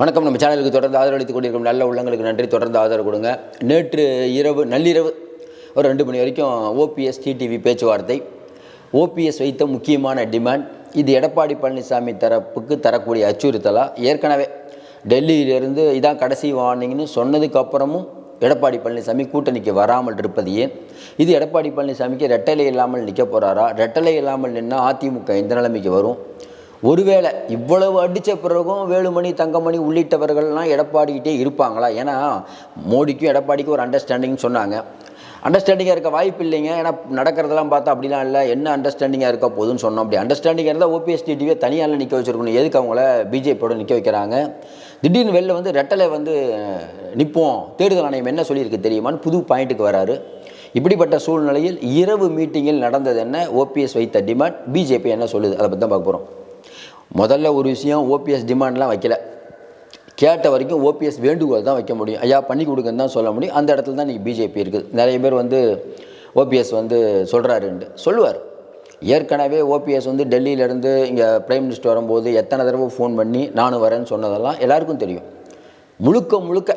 வணக்கம். நம்ம சேனலுக்கு தொடர்ந்து ஆதரவளித்துக் கொண்டிருக்கும் நல்ல உள்ளங்களுக்கு நன்றி. தொடர்ந்து ஆதரவு கொடுங்க. நேற்று இரவு நள்ளிரவு ஒரு ரெண்டு மணி வரைக்கும் ஓபிஎஸ் டிடிவி பேச்சுவார்த்தை. ஓபிஎஸ் வைத்த முக்கியமான டிமாண்ட் இது எடப்பாடி பழனிசாமி தரப்புக்கு தரக்கூடிய அச்சுறுத்தலாக ஏற்கனவே டெல்லியிலிருந்து இதான் கடைசி வார்னிங்னு சொன்னதுக்கு அப்புறமும் எடப்பாடி பழனிசாமி கூட்டணிக்கு வராமல் இருப்பது ஏன்? இது எடப்பாடி பழனிசாமிக்கு ரெட்டலை இல்லாமல் நிற்க போகிறாரா ரெட்டலை இல்லாமல் நின்னால் அதிமுக எந்த நிலைமைக்கு வரும்? ஒருவேளை இவ்வளவு அடித்த பிறகும் வேலுமணி தங்கமணி உள்ளிட்டவர்கள்லாம் எடப்பாடிக்கிட்டே இருப்பாங்களா? ஏன்னா மோடிக்கும் எடப்பாடிக்கும் ஒரு அண்டர்ஸ்டாண்டிங் சொன்னாங்க. அண்டர்ஸ்டாண்டிங்காக இருக்க வாய்ப்பு இல்லைங்க. ஏன்னா நடக்கிறதெல்லாம் பார்த்தா அப்படிலாம் இல்லை. என்ன அண்டர்ஸ்டாண்டிங்காக இருக்க போதுன்னு சொன்னோம். அப்படி அண்டர்ஸ்டாண்டிங்காக இருந்தால் ஓபிஎஸ் டிடிவியை தனியால் நிற்க வச்சுருக்கணும். எதுக்கு அவங்கள பிஜேபியோட நிற்க வைக்கிறாங்க? திடீர்னு வெளில வந்து ரெட்டலை வந்து நிற்போம் தேர்தல் ஆணையம் என்ன சொல்லியிருக்கு தெரியுமான்னு புது பாயிண்ட்டுக்கு வராரு. இப்படிப்பட்ட சூழ்நிலையில் இரவு மீட்டிங்கில் நடந்தது என்ன? ஓபிஎஸ் வைத்த டிமாண்ட் பிஜேபி என்ன சொல்லுது? அதை பற்றி தான் பார்க்க போகிறோம் முதல்ல ஒரு விஷயம் ஓபிஎஸ் டிமாண்ட்லாம் வைக்கல. கேட்ட வரைக்கும் ஓபிஎஸ் வேண்டுகோள் தான் வைக்க முடியும். ஐயா பண்ணி கொடுங்கன்னு தான் சொல்ல முடியும். அந்த இடத்துல தான் இன்றைக்கி பிஜேபி இருக்குது. நிறைய பேர் வந்து ஓபிஎஸ் வந்து சொல்கிறாருன்ட்டு சொல்லுவார். ஏற்கனவே ஓபிஎஸ் வந்து டெல்லியிலேருந்து இங்கே பிரைம் மினிஸ்டர் வரும்போது எத்தனை தடவை ஃபோன் பண்ணி நானும் வரேன்னு சொன்னதெல்லாம் எல்லாருக்கும் தெரியும். முழுக்க முழுக்க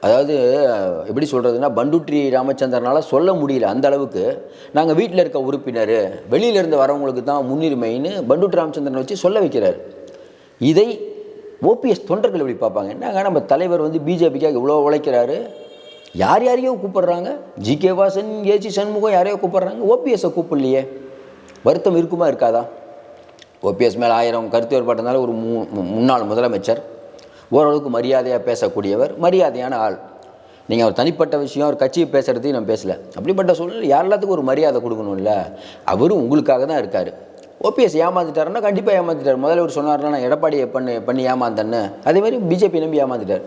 அதாவது எப்படி சொல்கிறதுனா பண்டுட்ரி ராமச்சந்திரனால் சொல்ல முடியல அந்த அளவுக்கு. நாங்கள் வீட்டில் இருக்க உறுப்பினர் வெளியிலேருந்து வரவங்களுக்கு தான் முன்னுரிமைன்னு பண்டுட்ரி ராமச்சந்திரனை வச்சு சொல்ல வைக்கிறார். இதை ஓபிஎஸ் தொண்டர்கள் எப்படி பார்ப்பாங்க? என்னங்க நம்ம தலைவர் வந்து பிஜேபிக்காக இவ்வளோ உழைக்கிறாரு? யார் யாரையோ கூப்பிடுறாங்க? G K Vasan AG Shanmugam யாரையோ கூப்பிடுறாங்க? ஓபிஎஸ்ஸை கூப்பிடலையே. வருத்தம் இருக்குமா இருக்காதா? ஓபிஎஸ் மேலே ஆயிரம் கருத்து வேறுபாட்டினால ஒரு மூ மு- முன்னாள் முதலமைச்சர் ஓரளவுக்கு மரியாதையாக பேசக்கூடியவர் மரியாதையான ஆள். நீங்கள் அவர் தனிப்பட்ட விஷயம் ஒரு கட்சியை பேசுகிறதையும் நான் பேசலை. அப்படிப்பட்ட சூழ்நிலை எல்லாத்துக்கும் ஒரு மரியாதை கொடுக்கணும்ல? அவரும் உங்களுக்காக தான் இருக்கார். ஓபிஎஸ் ஏமாந்துட்டாருன்னா கண்டிப்பாக ஏமாந்துட்டார் முதல்ல ஒரு சொன்னார்னா நான் எடப்பாடியை பண்ணி பண்ணி ஏமாந்தேன்னு. அதே மாதிரி பிஜேபி நம்பி ஏமாந்துட்டார்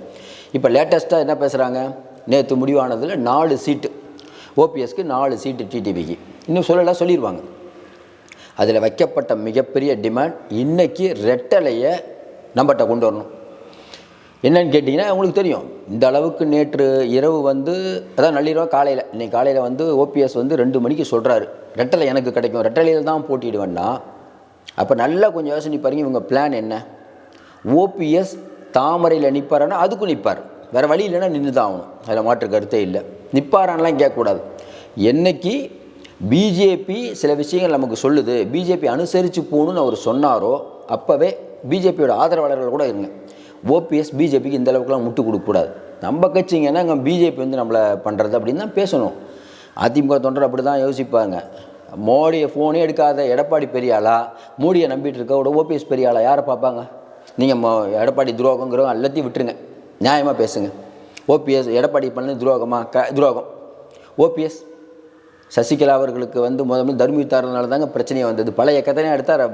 இப்போ லேட்டஸ்ட்டாக என்ன பேசுகிறாங்க நேற்று முடிவானதில் நாலு சீட்டு. ஓபிஎஸ்க்கு நாலு சீட்டு டிடிவிக்கு இன்னும் சொல்லலாம் சொல்லிடுவாங்க அதில் வைக்கப்பட்ட மிகப்பெரிய டிமாண்ட் இன்றைக்கி ரெட்டலையை நம்மகிட்ட கொண்டு வரணும். என்னன்னு கேட்டிங்கன்னா உங்களுக்கு தெரியும். இந்த அளவுக்கு நேற்று இரவு வந்து அதான் நள்ளிரவு காலையில். இன்றைக்கி காலையில் வந்து ஓபிஎஸ் வந்து ரெண்டு மணிக்கு சொல்கிறாரு ரெட்டலை எனக்கு கிடைக்கும். ரெட்டலையில் தான் போட்டிடுவேன்னா அப்போ நல்லா கொஞ்சம் யோசனை பாருங்க இவங்க பிளான் என்ன? ஓபிஎஸ் தாமரையில் நிற்பாருன்னா அதுக்கும் நிற்பார் வேறு வழி இல்லைன்னா நின்று தான் ஆகணும். அதில் மாற்று கருத்தே இல்லை. நிற்பாரான்லாம் கேட்கக்கூடாது. என்னைக்கு பிஜேபி சில விஷயங்கள் நமக்கு சொல்லுது. பிஜேபி அனுசரித்து போகணும்னு அவர் சொன்னாரோ அப்போவே பிஜேபியோட ஆதரவாளர்கள் கூட இருங்க. ஓபிஎஸ் பிஜேபிக்கு இந்த அளவுக்குலாம் முட்டு கொடுக்கக்கூடாது. நம்ம கட்சிங்கன்னா அங்கே பிஜேபி வந்து நம்மளை பண்ணுறது அப்படின்னு தான் பேசணும். அதிமுக தொண்டர் அப்படி தான் யோசிப்பாங்க. மோடியை ஃபோனே எடுக்காத எடப்பாடி பெரிய ஆளா? மோடியை நம்பிட்டு இருக்க விட ஓபிஎஸ் பெரிய ஆளா யாரை பார்ப்பாங்க? நீங்கள் மோ எடப்பாடி துரோகங்கிறவங்க எல்லாத்தையும் விட்டுருங்க. நியாயமாக பேசுங்க. ஓபிஎஸ் எடப்பாடி பண்ணது துரோகமாக க துரோகம். ஓபிஎஸ் சசிகலா அவர்களுக்கு வந்து முதல்ல தர்மித்தாரனால தாங்க பிரச்சனையே வந்தது. பழைய கதனையும் எடுத்தால்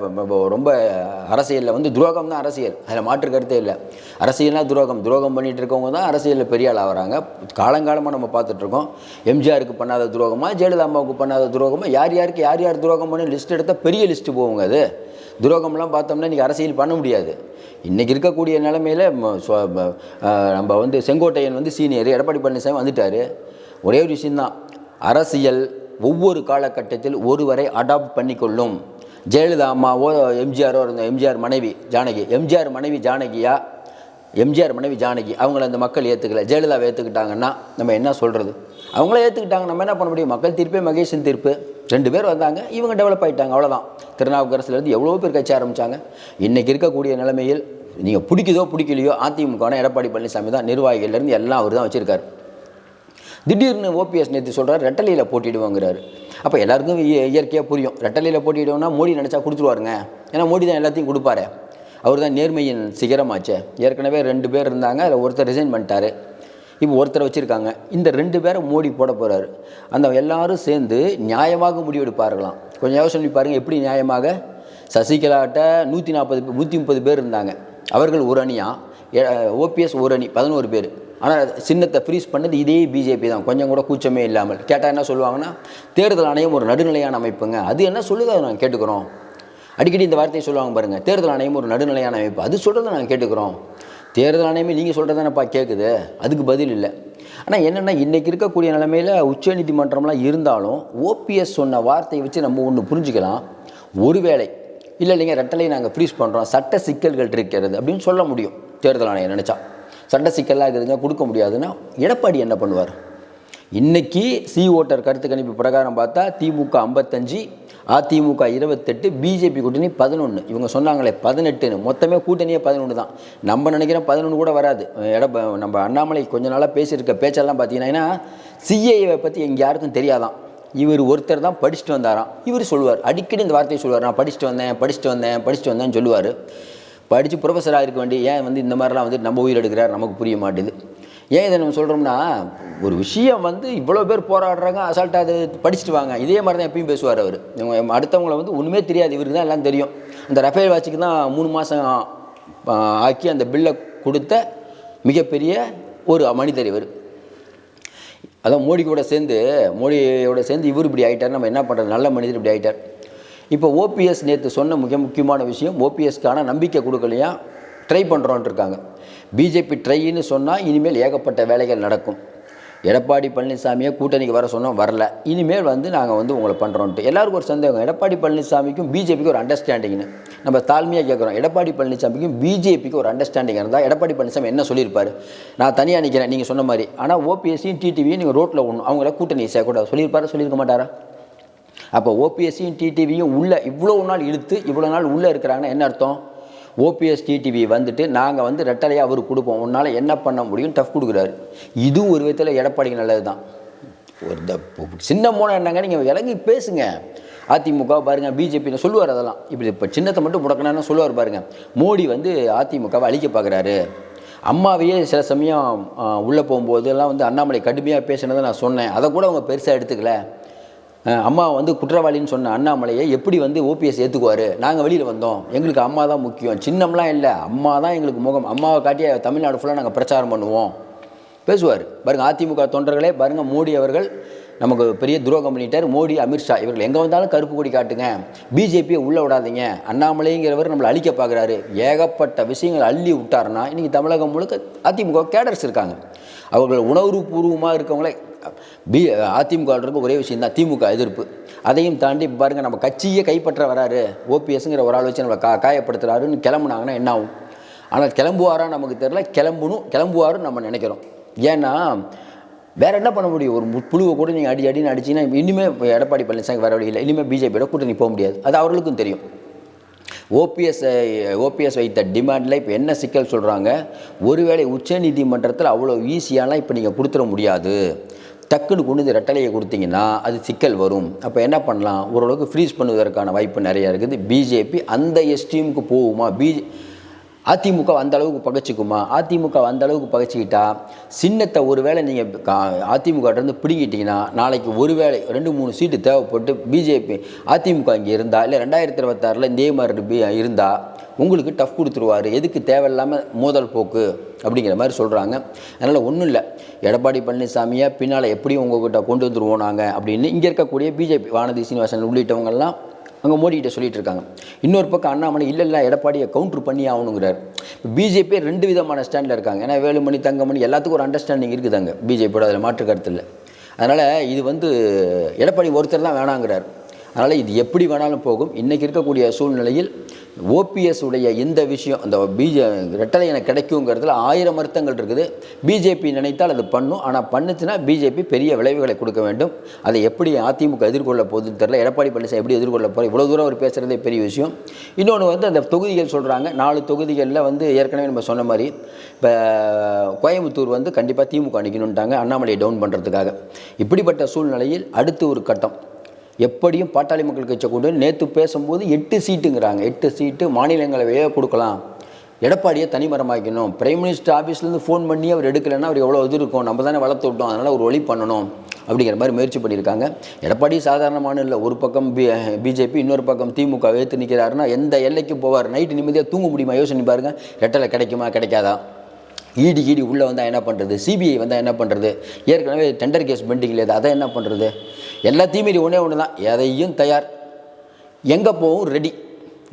ரொம்ப- அரசியலில் வந்து துரோகம் தான் அரசியல். அதில் மாற்று கருத்தே இல்லை. அரசியல்னால் துரோகம். துரோகம் பண்ணிட்டு இருக்கவங்க தான் அரசியலில் பெரிய ஆள் ஆகிறாங்க காலங்காலமாக நம்ம பார்த்துட்ருக்கோம். எம்ஜிஆருக்கு பண்ணாத துரோகமாக ஜெயலலிதா அம்மாவுக்கு பண்ணாத துரோகமாக யார் யாருக்கு யார் யார் துரோகம் பண்ணி லிஸ்ட் எடுத்தால் பெரிய லிஸ்ட்டு போவோங்க அது. துரோகம்லாம் பார்த்தோம்னா இன்றைக்கி அரசியல் பண்ண முடியாது. இன்றைக்கி இருக்கக்கூடிய நிலமையில் நம்ம வந்து செங்கோட்டையன் வந்து சீனியர் எடப்பாடி பழனிசாமி வந்துட்டார். ஒரே ஒரு விஷயந்தான் அரசியல் ஒவ்வொரு காலகட்டத்தில் ஒருவரை அடாப்ட் பண்ணிக்கொள்ளும். ஜெயலலிதா அம்மாவோ எம்ஜிஆரோ இருந்த எம்ஜிஆர் மனைவி ஜானகி. எம்ஜிஆர் மனைவி ஜானகியா? எம்ஜிஆர் மனைவி ஜானகி. அவங்கள அந்த மக்கள் ஏற்றுக்கல ஜெயலலிதாவை ஏற்றுக்கிட்டாங்கன்னா நம்ம என்ன சொல்கிறது அவங்கள ஏற்றுக்கிட்டாங்க நம்ம என்ன பண்ண முடியும்? மக்கள் தீர்ப்பே மகேஷன் தீர்ப்பு. ரெண்டு பேர் வந்தாங்க இவங்க டெவலப் ஆகிட்டாங்க அவ்வளோதான் திருநாவுக்கரசுலேருந்து எவ்வளோ பேர் கட்சி ஆரம்பித்தாங்க இன்றைக்கி இருக்கக்கூடிய நிலைமையில் நீங்கள் பிடிக்குதோ பிடிக்கலையோ அதிமுகவான எடப்பாடி பழனிசாமி தான் நிர்வாகிகள்லேருந்து எல்லாம் அவர் தான் வச்சுருக்காரு. திடீர்னு ஓபிஎஸ் நேற்று சொல்கிறார் ரெட்டலையில் போட்டிடுவோங்கிறாரு அப்போ எல்லாருக்கும் இயற்கையாக புரியும். ரெட்டலையில் போட்டிடுவோம்னா மோடி நினச்சா கொடுத்துருவாருங்க. ஏன்னா மோடி தான் எல்லாத்தையும் கொடுப்பாரு. அவர் தான் நேர்மையின் சிகரமாச்சே. ஏற்கனவே ரெண்டு பேர் இருந்தாங்க அதில் ஒருத்தர் ரிசைன் பண்ணிட்டாரு. இப்போ ஒருத்தரை வச்சுருக்காங்க. இந்த ரெண்டு பேரை மோடி போட போகிறாரு அந்த எல்லாரும் சேர்ந்து நியாயமாக முடிவெடுப்பார்களாம். கொஞ்சம் யோசனை பாருங்கள் எப்படி நியாயமாக? சசிகலாட்ட நூற்றி நாற்பது நூற்றி முப்பது பேர் இருந்தாங்க. அவர்கள் ஒரு அணியாக ஓபிஎஸ் ஒரு அணி பதினோரு பேர். ஆனால் சின்னத்தை ஃப்ரீஸ் பண்ணது இதே பிஜேபி தான். கொஞ்சம் கூட கூச்சமே இல்லாமல். கேட்டால் என்ன சொல்லுவாங்கன்னா தேர்தல் ஆணையம் ஒரு நடுநிலையான அமைப்புங்க. அது என்ன சொல்லுது அதை நாங்கள் கேட்டுக்கிறோம். அடிக்கடி இந்த வார்த்தையை சொல்லுவாங்க பாருங்கள் தேர்தல் ஆணையம் ஒரு நடுநிலையான அமைப்பு. அது சொல்கிறத நாங்கள் கேட்டுக்கிறோம். தேர்தல் ஆணையமே நீங்கள் சொல்கிறதானப்பா கேட்குது அதுக்கு பதில் இல்லை. ஆனால் என்னென்னா இன்றைக்கி இருக்கக்கூடிய நிலைமையில் உச்சநீதிமன்றம்லாம் இருந்தாலும் ஓபிஎஸ் சொன்ன வார்த்தையை வச்சு நம்ம ஒன்று புரிஞ்சுக்கலாம். ஒருவேளை இல்லை இல்லைங்க ரெட்டலையை நாங்கள் ஃப்ரீஸ் பண்ணுறோம் சட்ட சிக்கல்கள் இருக்கிறது அப்படின்னு சொல்ல முடியும். தேர்தல் ஆணையம் நினச்சா. சட்ட சிக்கலாக இருக்குதுங்க கொடுக்க முடியாதுன்னா எடப்பாடி என்ன பண்ணுவார்? இன்னைக்கு சி ஓட்டர் கருத்து கணிப்பு பிரகாரம் பார்த்தா திமுக ஐம்பத்தஞ்சு அதிமுக இருபத்தெட்டு பிஜேபி கூட்டணி பதினொன்று இவங்க சொன்னாங்களே பதினெட்டுன்னு. மொத்தமே கூட்டணியே பதினொன்று தான். நம்ம நினைக்கிறோம் பதினொன்று கூட வராது. எடப்ப நம்ம அண்ணாமலை கொஞ்ச நாளாக பேசியிருக்க பேச்செல்லாம் பார்த்தீங்கன்னா சிஏஏவை பற்றி எங்க யாருக்கும் தெரியாதான். இவர் ஒருத்தர் தான் படிச்சுட்டு வந்தாராம். இவர் சொல்லுவார். அடிக்கடி இந்த வார்த்தையை சொல்லுவார். நான் படிச்சுட்டு வந்தேன் படிச்சுட்டு வந்தேன் படிச்சுட்டு வந்தேன்னு சொல்லுவார். படித்து ப்ரொஃபஸராக இருக்க வேண்டிய ஏன் வந்து இந்த மாதிரிலாம் வந்து நம்ம உயிர் எடுக்கிறார்? நமக்கு புரிய மாட்டேது ஏன் இதை நம்ம சொல்கிறோம்னா ஒரு விஷயம் வந்து இவ்வளோ பேர் போராடுறாங்க அசால்ட்டாக அது படிச்சுட்டு வாங்க. இதே மாதிரி தான் எப்பயும் பேசுவார் அவர். அடுத்தவங்களை வந்து ஒன்றுமே தெரியாது. இவருக்கு தான் எல்லாம் தெரியும். அந்த ரஃபேல் வாட்சிக்கு தான் மூணு மாதம் ஆக்கி அந்த பில்லை கொடுத்த மிகப்பெரிய ஒரு மனிதர் இவர். அதான் மோடி கூட சேர்ந்து மோடியோட சேர்ந்து இவர் இப்படி ஆகிட்டார் நம்ம என்ன பண்ணுறது நல்ல மனிதர் இப்படி ஆகிட்டார் இப்போ ஓபிஎஸ் நேற்று சொன்ன மிக முக்கியமான விஷயம் ஓபிஎஸ்க்கான நம்பிக்கை கொடுக்கலையா? ட்ரை பண்ணுறோன்ட்டு இருக்காங்க பிஜேபி ட்ரைன்னு சொன்னால் இனிமேல் ஏகப்பட்ட வேலைகள் நடக்கும். எடப்பாடி பழனிசாமியை கூட்டணிக்கு வர சொன்னோம் வரல. இனிமேல் வந்து நாங்கள் வந்து உங்களை பண்ணுறோன்ட்டு எல்லாருக்கும் ஒரு சந்தேகம். எடப்பாடி பழனிசாமிக்கும் பிஜேபிக்கு ஒரு அண்டர்ஸ்டாண்டிங்னு நம்ம தாழ்மையாக கேட்குறோம் எடப்பாடி பழனிசாமிக்கும் பிஜேபிக்கு ஒரு அண்டர்ஸ்டாண்டிங் இருந்தால் எடப்பாடி பழனிசாமி என்ன சொல்லியிருப்பாரு? நான் தனியாக நிற்கிறேன் நீங்கள் சொன்ன மாதிரி. ஆனால் ஓபிஎஸ்சியும் டிடிவியும் நீங்கள் ரோட்டில் ஒன்று அவங்கள கூட்டணி சேர்க்கூடாது சொல்லியிருப்பாரு? சொல்லியிருக்க மாட்டாரா? அப்போ ஓபிஎஸ்சியும் டிடிவியும் உள்ளே இவ்வளோ நாள் இழுத்து இவ்வளோ நாள் உள்ளே இருக்கிறாங்கன்னா என்ன அர்த்தம்? ஓபிஎஸ் டிடிவி வந்துட்டு நாங்கள் வந்து ரெட்டலையாக அவருக்கு கொடுப்போம். உன்னால் என்ன பண்ண முடியும்? டஃப் கொடுக்குறாரு. இதுவும் ஒரு விதத்தில் எடப்பாடிக்கு நல்லது தான் ஒரு இந்த சின்ன மூணு என்னங்க? நீங்கள் இறங்கி பேசுங்க. அதிமுக பாருங்கள் பிஜேபியில் சொல்லுவார் அதெல்லாம். இப்படி இப்போ சின்னத்தை மட்டும் முடக்கணும்னு சொல்லுவார் பாருங்கள் மோடி வந்து அதிமுகவை அழிக்க பார்க்குறாரு. அம்மாவையே சில சமயம் உள்ளே போகும்போது எல்லாம் வந்து அண்ணாமலை கடுமையாக பேசினதை நான் சொன்னேன். அதை கூட அவங்க பெருசாக எடுத்துக்கல. அம்மா வந்து குற்றவாளின்னு சொன்ன அண்ணாமலையை எப்படி வந்து ஓபிஎஸ் ஏற்றுக்குவார் நாங்கள் வெளியில் வந்தோம். எங்களுக்கு அம்மா தான் முக்கியம். சின்னம்லாம் இல்லை. அம்மா தான் எங்களுக்கு முகம். அம்மாவை காட்டிய தமிழ்நாடு ஃபுல்லாக நாங்கள் பிரச்சாரம் பண்ணுவோம். பேசுவார். பாருங்கள் அதிமுக தொண்டர்களே பாருங்கள் மோடி அவர்கள் நமக்கு பெரிய துரோகம் பண்ணிட்டார். மோடி அமித்ஷா இவர்கள். எங்கே வந்தாலும் கருப்பு கொடி காட்டுங்க. பிஜேபியை உள்ளே விடாதீங்க. அண்ணாமலைங்கிறவர் நம்மளை அழிக்க பார்க்குறாரு ஏகப்பட்ட விஷயங்கள் அள்ளி விட்டாருன்னா இன்றைக்கி தமிழகம் முழுக்க அதிமுக கேடர்ஸ் இருக்காங்க. அவர்கள் உணர்வுபூர்வமாக இருக்கவங்களே பி அதிமுக இருக்கும் ஒரே விஷயம் தான் திமுக எதிர்ப்பு. அதையும் தாண்டி பாருங்க நம்ம கட்சியே கைப்பற்ற வராரு. ஓபிஎஸ்ங்கிற ஒரு ஆள் வச்சு நம்மளை கா காயப்படுத்துறாருன்னு கிளம்புனாங்கன்னா என்ன ஆகும்? ஆனால் கிளம்புவாரா நமக்கு தெரில கிளம்பணும் கிளம்புவாருன்னு நம்ம நினைக்கிறோம். ஏன்னா வேற என்ன பண்ண முடியும்? ஒரு புழுவை கூட நீங்கள் அடி அடின்னு அடிச்சிங்கன்னா இனிமேல் இப்போ எடப்பாடி பழனிசாமி வர வழி இல்லை. இனிமேல் பிஜேபியோட கூட்டணி போக முடியாது. அது அவர்களுக்கும் தெரியும். ஓபிஎஸ் ஓபிஎஸ் வைத்த டிமாண்டில் இப்போ என்ன சிக்கல் சொல்கிறாங்க ஒருவேளை உச்சநீதிமன்றத்தில் அவ்வளோ ஈஸியாலாம் இப்போ நீங்கள் கொடுத்துட முடியாது. டக்குன்னு கொண்டு வந்து ரெட்டலையை கொடுத்தீங்கன்னா அது சிக்கல் வரும். அப்போ என்ன பண்ணலாம்? ஓரளவுக்கு ஃப்ரீஸ் பண்ணுவதற்கான வாய்ப்பு நிறையா இருக்குது. பிஜேபி அந்த எஸ்டிஎம்க்கு போகுமா? பிஜே அதிமுக அந்த அளவுக்கு பகைச்சிக்குமா? அதிமுக அந்த அளவுக்கு பகைச்சிக்கிட்டா சின்னத்தை ஒருவேளை நீங்கள் அதிமுக இருந்து பிடுங்கிட்டீங்கன்னா நாளைக்கு ஒருவேளை ரெண்டு மூணு சீட்டு தேவைப்பட்டு பிஜேபி அதிமுக இங்கே இருந்தா இல்லை ரெண்டாயிரத்தி இருபத்தாறில் இதே மாதிரி பி இருந்தால் உங்களுக்கு டஃப் கொடுத்துருவாரு. எதுக்கு தேவையில்லாமல் மோதல் போக்கு? அப்படிங்கிற மாதிரி சொல்கிறாங்க அதனால் ஒன்றும் இல்லை. எடப்பாடி பழனிசாமியை பின்னால் எப்படியும் உங்கள்கிட்ட கொண்டு வந்துருவோம் நாங்கள் அப்படின்னு இங்கே இருக்கக்கூடிய பிஜேபி வானதி சீனிவாசன் உள்ளிட்டவங்கெல்லாம் அங்கே மோடிக்கிட்ட சொல்லிட்டு இருக்காங்க. இன்னொரு பக்கம் அண்ணாமலை இல்லை இல்லை எடப்பாடியை கவுண்டர் பண்ணி ஆகணுங்கிறார். பிஜேபி ரெண்டு விதமான ஸ்டாண்டில் இருக்காங்க. ஏன்னா வேலுமணி தங்கமணி எல்லாத்துக்கும் ஒரு அண்டர்ஸ்டாண்டிங் இருக்குது அங்கே பிஜேபியோட அதில் மாற்று கருத்து இல்லை. அதனால் இது வந்து எடப்பாடி ஒருத்தர் தான் வேணாங்கிறார். அதனால் இது எப்படி வேணாலும் போகும். இன்றைக்கி இருக்கக்கூடிய சூழ்நிலையில் ஓபிஎஸ் உடைய இந்த விஷயம் அந்த பிஜே ரெட்டலை எனக்கு கிடைக்குங்கிறதுல ஆயிரம் அர்த்தங்கள் இருக்குது. பிஜேபி நினைத்தால் அது பண்ணும். ஆனால் பண்ணுச்சுன்னா பிஜேபி பெரிய விளைவுகளை கொடுக்க வேண்டும். அதை எப்படி அதிமுக எதிர்கொள்ள போகுதுன்னு தெரியல. எடப்பாடி பழனிசாமி எப்படி எதிர்கொள்ள போகிற இவ்வளோ தூரம் அவர் பேசுகிறதே பெரிய விஷயம். இன்னொன்று வந்து அந்த தொகுதிகள் சொல்கிறாங்க நாலு தொகுதிகளில் வந்து ஏற்கனவே நம்ம சொன்ன மாதிரி இப்போ கோயம்புத்தூர் வந்து கண்டிப்பாக திமுக அணிக்கணுன்ட்டாங்க அண்ணாமலையை டவுன் பண்ணுறதுக்காக இப்படிப்பட்ட சூழ்நிலையில் அடுத்து ஒரு கட்டம். எப்படியும் பாட்டாளி மக்கள் கட்சியை கொண்டு வந்து நேற்று பேசும்போது எட்டு சீட்டுங்கிறாங்க. எட்டு சீட்டு மாநிலங்களவையே கொடுக்கலாம்? எடப்பாடியை தனிமரமாக்கணும் பிரைம் மினிஸ்டர் ஆஃபீஸ்லேருந்து ஃபோன் பண்ணி அவர் எடுக்கலைன்னா அவர் எவ்வளோ இது இருக்கும்? நம்ம தானே வளர்த்து விட்டோம். அதனால் ஒரு வழி பண்ணணும். அப்படிங்கிற மாதிரி முயற்சி பண்ணியிருக்காங்க. எடப்பாடி சாதாரணமான இல்லை ஒரு பக்கம் பி பிஜேபி இன்னொரு பக்கம் திமுக எடுத்து நிற்கிறாருன்னா எந்த எல்லைக்கும் போவார்? நைட்டு நிம்மதியாக தூங்க முடியுமா? யோசனை பாருங்கள் ரெட்டலை கிடைக்குமா? கிடைக்காதா? ஈடி கீடி உள்ளே வந்தால் என்ன பண்ணுறது சிபிஐ வந்தால் என்ன பண்ணுறது ஏற்கனவே டெண்டர் கேஸ் பெண்டிங்கில் இல்லையா அதை என்ன பண்ணுறது எல்லாத்தையும் மீறி ஒன்றே ஒன்று தான் எதையும் தயார். எங்கே போகும் ரெடி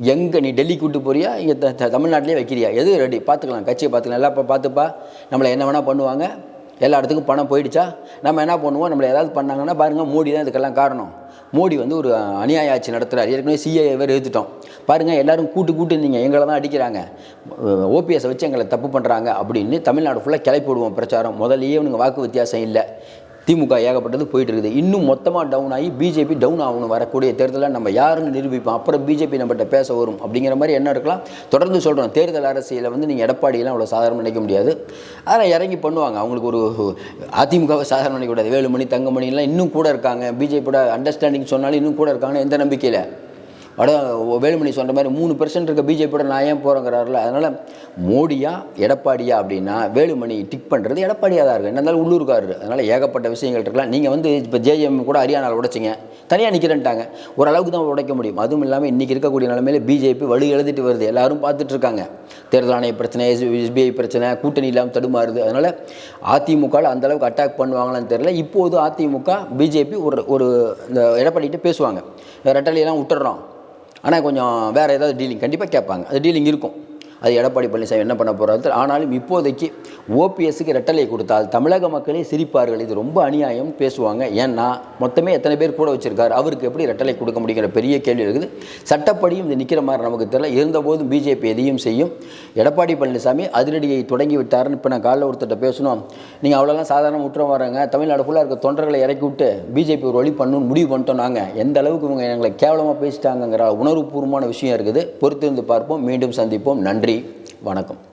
எங்கே நீ டெல்லி கூட்டு போறியா? இங்கே த த- தமிழ்நாட்டிலே வைக்கிறியா? எது ரெடி பார்த்துக்கலாம். கட்சியை பார்த்துக்கலாம். எல்லாம் இப்போ பார்த்துப்பா. நம்மளை என்ன வேணால் பண்ணுவாங்க. எல்லா இடத்துக்கும் பணம் போயிடுச்சா? நம்ம என்ன பண்ணுவோம்? நம்மளை ஏதாவது பண்ணாங்கன்னா பாருங்கள் மோடி தான் இதுக்கெல்லாம் காரணம். மோடி வந்து ஒரு அநியாய ஆட்சி நடத்துகிறார் ஏற்கனவே சிஏ வேறு எழுத்துட்டோம் பாருங்கள் எல்லோரும் கூட்டு கூட்டு நீங்கள் எங்களை தான் அடிக்கிறாங்க. ஓபிஎஸை வச்சு எங்களை தப்பு பண்ணுறாங்க அப்படின்னு தமிழ்நாடு ஃபுல்லாக கிளப்பி விடுவோம் பிரச்சாரம். முதல்லையே இவனுங்க வாக்கு வித்தியாசம் இல்லை. திமுக ஏகப்பட்டது போயிட்டு இருக்குது இன்னும் மொத்தமாக டவுன் ஆகி பிஜேபி டவுன் ஆகணும் வரக்கூடிய தேர்தலில் நம்ம யாருன்னு நிரூபிப்போம். அப்புறம் பிஜேபி நம்மகிட்ட பேச வரும் அப்படிங்கிற மாதிரி என்ன இருக்கலாம்? தொடர்ந்து சொல்கிறோம் தேர்தல் அரசியலை வந்து நீங்கள் எடப்பாடியெல்லாம் அவ்வளோ சாதாரண நினைக்க முடியாது. அதெல்லாம் இறங்கி பண்ணுவாங்க. அவங்களுக்கு ஒரு அதிமுகவை சாதாரண நினைக்கக்கூடாது வேலுமணி தங்கமணிலாம் இன்னும் கூட இருக்காங்க. பிஜேபியோட அண்டர்ஸ்டாண்டிங் சொன்னாலும் இன்னும் கூட இருக்காங்கன்னு எந்த நம்பிக்கையில்? வட வேலுமணி சொன்ன மாதிரி மூணு பெர்சன்ட் இருக்க பிஜேபியோட நான் ஏன் போகிறேங்கிறாருல அதனால் மோடியா எடப்பாடியா அப்படின்னா வேலுமணி டிக் பண்ணுறது எடப்பாடியாக தான் இருக்குது என்ன இருந்தாலும் உள்ளூர்காரர். அதனால் ஏகப்பட்ட விஷயங்கள் இருக்கலாம். நீங்கள் வந்து இப்போ ஜேஎம் கூட ஹரியானாவில் உடைச்சிங்க. தனியாக நிற்கிறேன்ட்டாங்க ஓரளவுக்கு தான் உடைக்க முடியும். அதுவும் இல்லாமல் இன்றைக்கி இருக்கக்கூடிய நிலைமையில பிஜேபி வலு எழுதிட்டு வருது. எல்லாரும் பார்த்துட்ருக்காங்க தேர்தல் ஆணைய பிரச்சனை எஸ்பிஐ பிரச்சனை கூட்டணி இல்லாமல் தடுமாறுது. அதனால் அதிமுகவில் அந்தளவுக்கு அட்டாக் பண்ணுவாங்களான்னு தெரியல. இப்போது அதிமுக பிஜேபி ஒரு ஒரு இந்த எடப்பாடிகிட்ட பேசுவாங்க. ரெட்டலையெல்லாம் விட்டுறோம் ஆனால் கொஞ்சம் வேறு ஏதாவது டீலிங் கண்டிப்பாக கேட்பாங்க. அது டீலிங் இருக்கும். அது எடப்பாடி பழனிசாமி என்ன பண்ண போகிறாரு ஆனாலும் இப்போதைக்கு ஓபிஎஸ்க்கு ரெட்டலை கொடுத்தால் தமிழக மக்களே சிரிப்பார்கள். இது ரொம்ப அநியாயம் பேசுவாங்க. ஏன்னா மொத்தமே எத்தனை பேர் கூட வச்சிருக்காரு. அவருக்கு எப்படி ரெட்டலை கொடுக்க முடியுங்கிற பெரிய கேள்வி இருக்குது. சட்டப்படியும் இது நிற்கிற மாதிரி நமக்கு தெரியல. இருந்தபோதும் பிஜேபி எதையும் செய்யும். எடப்பாடி பழனிசாமி அதிரடியை தொடங்கி விட்டாருன்னு இப்போ நான் காலைல ஒருத்தர்கிட்ட பேசணும். நீங்கள் அவ்வளோலாம் சாதாரண விட்டுற வராங்க. தமிழ்நாடு ஃபுல்லாக இருக்க தொண்டர்களை இறக்கி விட்டு பிஜேபி ஒரு வழி பண்ணணும்னு முடிவு பண்ணிட்டோம் நாங்கள் எந்த அளவுக்கு இவங்க எங்களை கேவலமாக பேசிட்டாங்கங்கிற உணர்வுபூர்வமான விஷயம் இருக்குது. பொறுத்திருந்து பார்ப்போம். மீண்டும் சந்திப்போம். நன்றி. வணக்கம்.